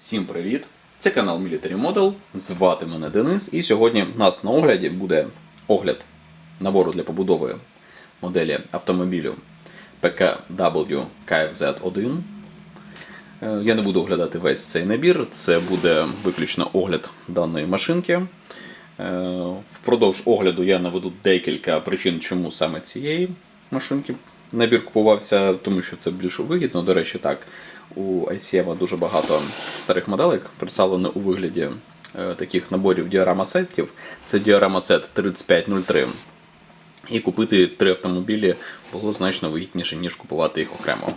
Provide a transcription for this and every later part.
Всім привіт! Це канал Military Model. Звати мене Денис, і сьогодні у нас на огляді буде огляд набору для побудови моделі автомобілю PKW KFZ1. Е, Я не буду оглядати весь цей набір, це буде виключно огляд даної машинки. Е, Впродовж огляду я наведу декілька причин, чому саме цієї машинки набір купувався, тому що це більш вигідно. До речі, так, у ICM дуже багато старих моделек представлено у вигляді е, таких наборів діорама-сетів. Це діорама-сет 3503. І купити три автомобілі було значно вигідніше, ніж купувати їх окремо.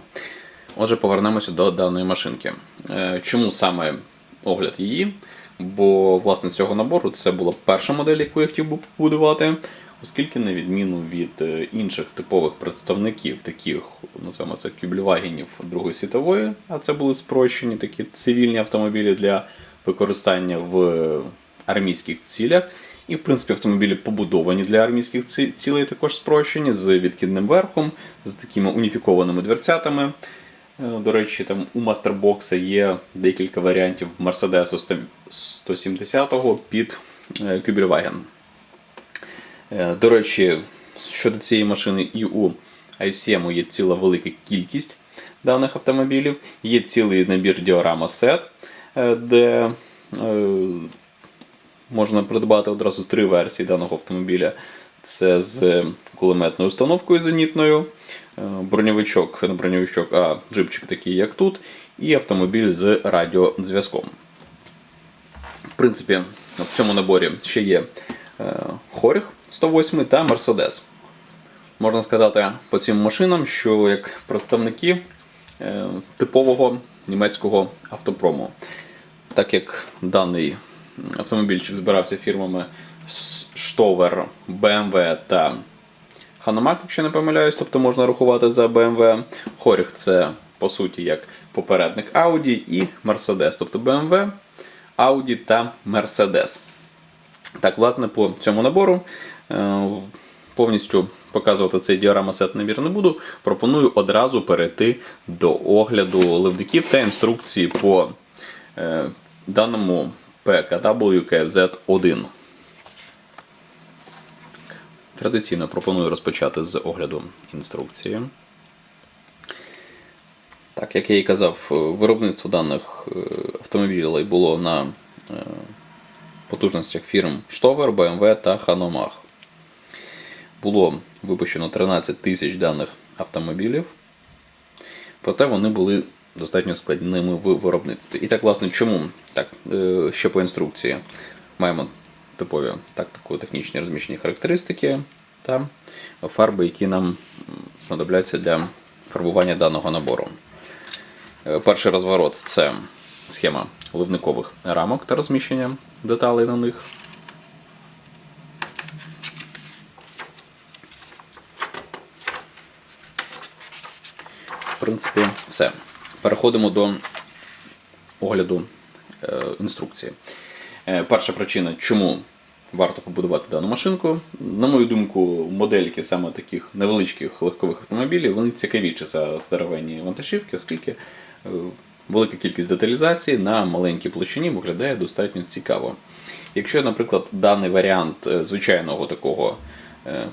Отже, повернемося до даної машинки. Е, Чому саме огляд її? Бо власне цього набору це була перша модель, яку я хотів би побудувати, оскільки, на відміну від е, інших типових представників, таких, називаємо це кюблівагенів Другої світової, а це були спрощені такі цивільні автомобілі для використання в армійських цілях. І, в принципі, автомобілі побудовані для армійських цілей, також спрощені з відкидним верхом, з такими уніфікованими дверцятами. Е, До речі, там у мастербокса є декілька варіантів Мерседесу 170 під е, Кюбельваген. Е, До речі, щодо цієї машини і у ICM є ціла велика кількість даних автомобілів. Є цілий набір діорама сет, е, де е, можна придбати одразу три версії даного автомобіля. Це з кулеметною установкою зенітною, броньовичок, не броньовичок, а джипчик такий, як тут, і автомобіль з радіозв'язком. В принципі, в цьому наборі ще є Хоріх 108 та Мерседес. Можна сказати по цим машинам, що як представники е, типового німецького автопрому. Так як даний автомобільчик збирався фірмами Stover, BMW та Hanomag, якщо не помиляюсь, тобто можна рахувати за BMW. Хоріх це по суті як попередник Audi і Mercedes, тобто BMW, Audi та Mercedes. Так, власне, по цьому набору повністю показувати цей діорама-сет набір не буду. Пропоную одразу перейти до огляду ливників та інструкції по е, даному PKW KFZ1. Традиційно пропоную розпочати з огляду інструкції. Так, як я і казав, е, виробництво даних е, автомобілів було на е, потужностях фірм Stover, BMW та Hanomag. Було випущено 13 тисяч даних автомобілів, проте вони були достатньо складними в виробництві. І так, власне, чому? Так, е, ще по інструкції маємо типові тактико-технічні розміщені характеристики та фарби, які нам знадобляться для фарбування даного набору. Е, Перший розворот це схема ливникових рамок та розміщення деталей на них. В принципі, все. Переходимо до огляду е, інструкції. Е, перша причина, чому варто побудувати дану машинку. На мою думку, модельки саме таких невеличких легкових автомобілів вони цікавіші за здоровенні вантажівки, оскільки е, велика кількість деталізації на маленькій площині виглядає достатньо цікаво. Якщо, наприклад, даний варіант звичайного такого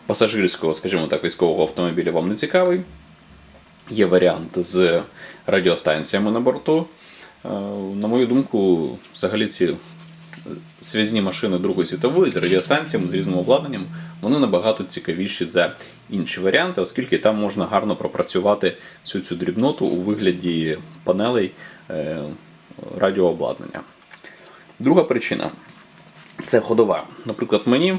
пасажирського, скажімо так, військового автомобіля вам не цікавий, Є варіант з радіостанціями на борту. Е, На мою думку, взагалі ці связні машини Другої світової з радіостанціями, з різним обладнанням, вони набагато цікавіші за інші варіанти, оскільки там можна гарно пропрацювати всю цю дрібноту у вигляді панелей е, радіообладнання. Друга причина це ходова. Наприклад, мені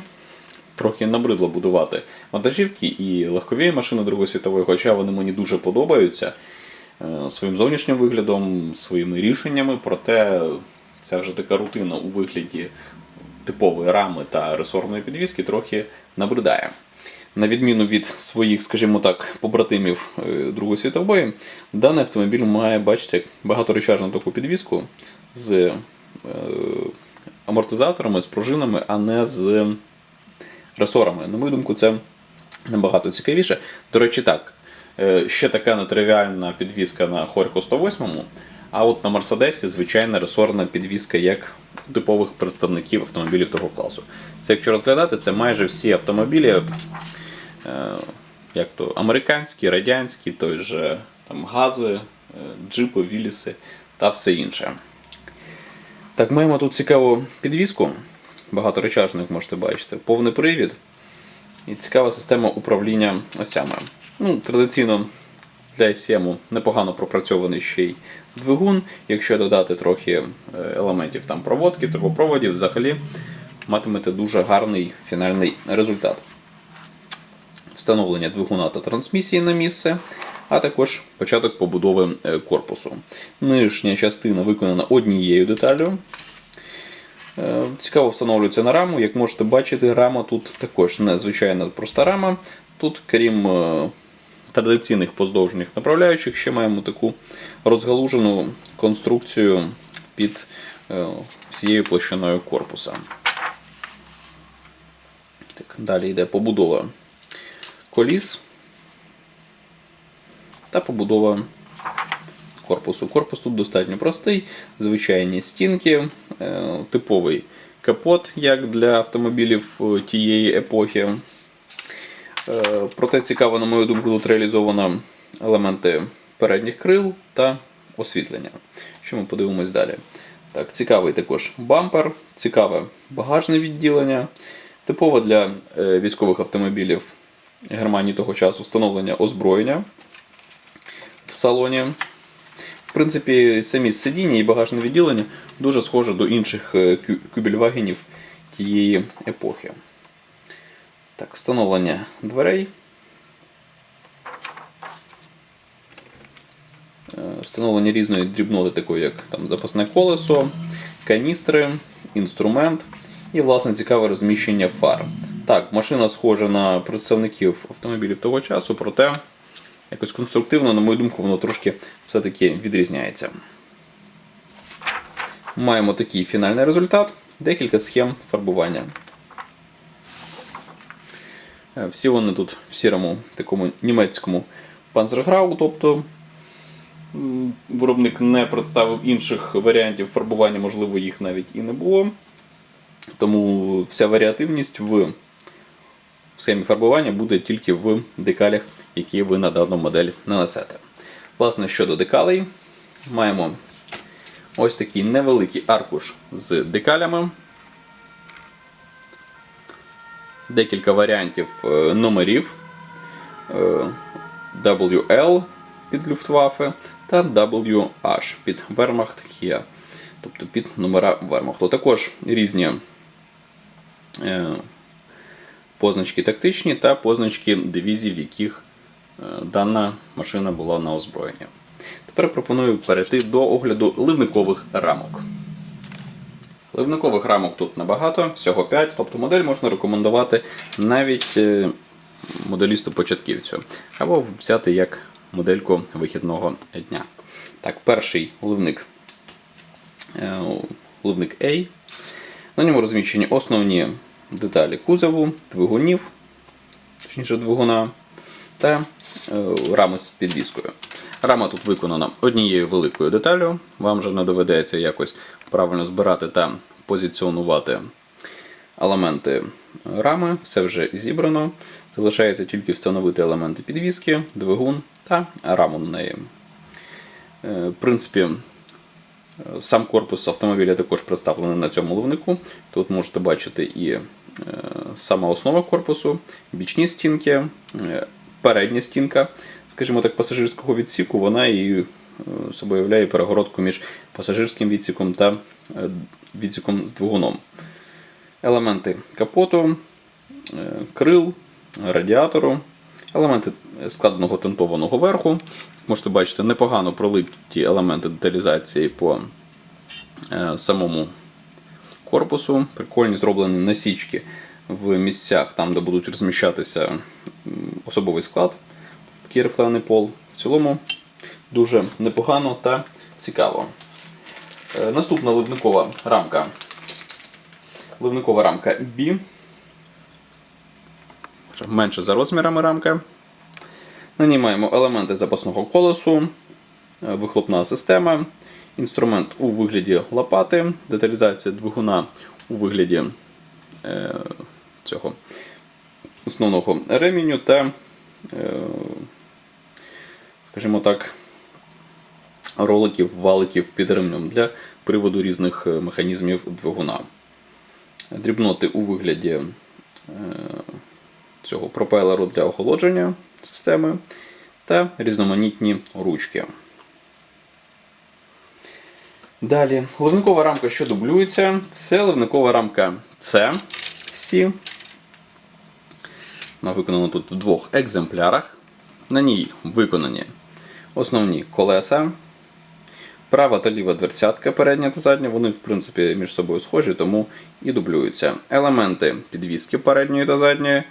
трохи набридло будувати вантажівки і легкові машини Другої світової, хоча вони мені дуже подобаються е, своїм зовнішнім виглядом, своїми рішеннями, проте ця вже така рутина у вигляді типової рами та ресорної підвіски трохи набридає. На відміну від своїх, скажімо так, побратимів е, Другої світової, даний автомобіль має, бачите, багаторечажну таку підвіску з е, амортизаторами, з пружинами, а не з ресорами. На мою думку, це набагато цікавіше. До речі, так, е, ще така нетривіальна підвізка на Хорько 108, А от на Мерседесі звичайна ресорна підвізка як типових представників автомобілів того класу. Це якщо розглядати, це майже всі автомобілі, е, як то американські, радянські, той же там, гази, е, джипи, віліси та все інше. Так, маємо тут цікаву підвіску, багаторечажну, як можете бачити, повний привід і цікава система управління осями. Ну, традиційно для SCM непогано пропрацьований ще й двигун. Якщо додати трохи е, елементів там проводки, трубопроводів, взагалі матимете дуже гарний фінальний результат. Встановлення двигуна та трансмісії на місце, а також початок побудови е, корпусу. Нижня частина виконана однією деталлю. Е, Цікаво встановлюється на раму. Як можете бачити, рама тут також незвичайна проста рама. Тут, крім е, традиційних поздовжніх направляючих, ще маємо таку розгалужену конструкцію під е, всією площиною корпуса. Так, далі йде побудова коліс та побудова корпусу. Корпус тут достатньо простий, звичайні стінки, типовий капот, як для автомобілів е, тієї епохи. Е, Проте цікаво, на мою думку, тут реалізовано елементи передніх крил та освітлення. Що ми подивимось далі. Так, цікавий також бампер, цікаве багажне відділення. Типово для е, військових автомобілів Германії того часу встановлення озброєння в салоні. В принципі, самі сидіння і багажне відділення дуже схоже до інших е, кюбельвагенів тієї епохи. Так, встановлення дверей. Е, Встановлення різної дрібноти, такої як там, запасне колесо, каністри, інструмент і, власне, цікаве розміщення фар. Так, машина схожа на представників автомобілів того часу, проте якось конструктивно, на мою думку, воно трошки все-таки відрізняється. Маємо такий фінальний результат, декілька схем фарбування. Е, Всі вони тут в сірому такому німецькому панцерграу, тобто виробник не представив інших варіантів фарбування, можливо, їх навіть і не було. Тому вся варіативність в схемі фарбування буде тільки в декалях, які ви на дану модель нанесете. Власне, щодо декалей, маємо ось такий невеликий аркуш з декалями. Декілька варіантів е, номерів е, WL під Люфтваффе та WH під Wehrmacht HIA, тобто під номера Вермахту. Також різні е, позначки тактичні та позначки дивізій, в яких дана машина була на озброєнні. Тепер пропоную перейти до огляду ливникових рамок. Ливникових рамок тут набагато, всього 5, тобто модель можна рекомендувати навіть е, моделісту-початківцю, або взяти як модельку вихідного дня. Так, перший ливник, е, ливник A. На ньому розміщені основні деталі кузову, двигунів, точніше двигуна, та е, рами з підвіскою. Рама тут виконана однією великою деталю. Вам вже не доведеться якось правильно збирати та позиціонувати елементи рами. Все вже зібрано. Залишається тільки встановити елементи підвіски, двигун та раму на неї. Е, В принципі, Сам корпус автомобіля також представлений на цьому ливнику. Тут можете бачити і е, сама основа корпусу, бічні стінки, е, передня стінка, скажімо так, пасажирського відсіку, вона і е, собою являє перегородку між пасажирським відсіком та е, відсіком з двигуном. Елементи капоту, е, крил, радіатору, елементи складеного тентованого верху. Можете бачити, непогано пролиті елементи деталізації по самому корпусу. Прикольні зроблені насічки в місцях, там, де будуть розміщатися особовий склад. Такий рифлений пол. В цілому дуже непогано та цікаво. Е, Наступна ливникова рамка. Ливникова рамка B. Менше за розмірами рамка. На ній маємо елементи запасного колесу, е, вихлопна система інструмент у вигляді лопати, деталізація двигуна у вигляді е, цього основного реміню та, е, скажімо так, роликів, валиків під ремнем для приводу різних е, механізмів двигуна. Дрібноти у вигляді е, цього пропелеру для охолодження системи та різноманітні ручки. Далі, ливникова рамка, що дублюється, це ливникова рамка C. C. Вона виконана тут в двох екземплярах. На ній виконані основні колеса. Права та ліва дверцятка, передня та задня, вони в принципі між собою схожі, тому і дублюються. Елементи підвіски передньої та задньої,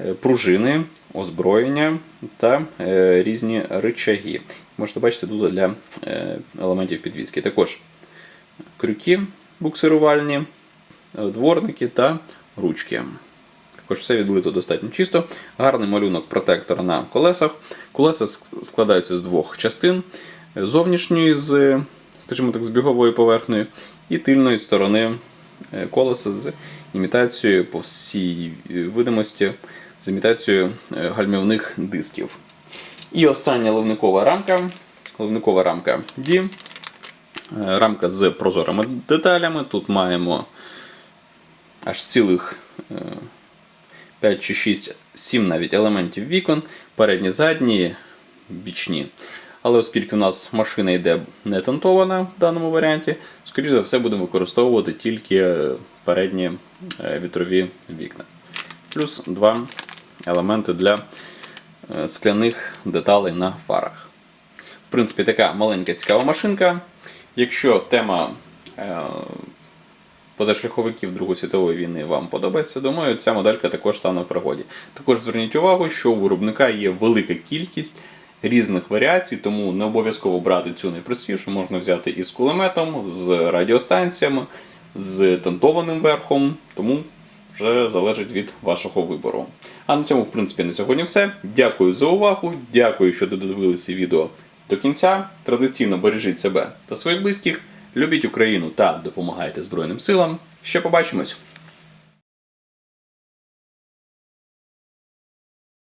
е, пружини, озброєння та е, різні рычаги. Можете бачити тут для е, елементів підвіски. Також крюки буксирувальні, дворники та ручки. Також все відлито достатньо чисто. Гарний малюнок протектора на колесах. Колеса складаються з двох частин: зовнішньої з, скажімо так, з біговою поверхнею, і тильної сторони е, колеса з імітацією по всій видимості, з імітацією е, гальмівних дисків. І остання ливникова рамка. Ливникова рамка D. Е, Рамка з прозорими деталями. Тут маємо аж цілих 5 чи 6, 7 навіть елементів вікон, передні, задні, бічні. Але оскільки у нас машина йде не тантована в даному варіанті, скоріш за все будемо використовувати тільки передні е, вітрові вікна. Плюс два елементи для е, скляних деталей на фарах. В принципі, така маленька цікава машинка. Якщо тема е, позашляховиків Другої світової війни вам подобається, думаю, ця моделька також стане в пригоді. Також зверніть увагу, що у виробника є велика кількість різних варіацій, тому не обов'язково брати цю найпростішу, можна взяти і з кулеметом, з радіостанціями, з тантованим верхом, тому вже залежить від вашого вибору. А на цьому, в принципі, на сьогодні все. Дякую за увагу, дякую, що додивилися відео до кінця. Традиційно бережіть себе та своїх близьких. Любіть Україну та допомагайте Збройним силам. Ще побачимось!